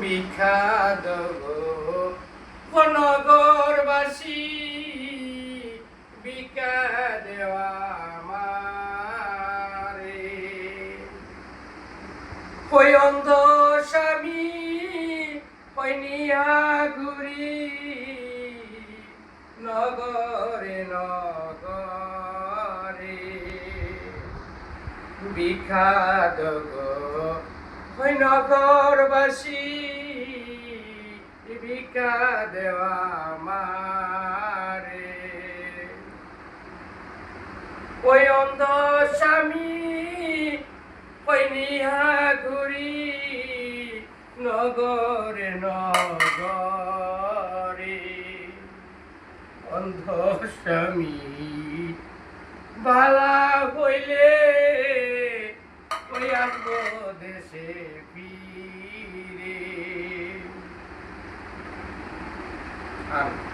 বিখ্যাত নগরবাসী বিকা দেওয়া মারে কই স্বামী কই নিয়াগুড়ি নগরে নগরে। বিখ্যাত গো ওই নগরবাসী ভিক্ষা দেওয়া মারে। ওই অন্ধ স্বামী, ওই নিহা ঘুরি নগরে নগরে। অন্ধ স্বামী, বালা হইলে আসব দেশে আর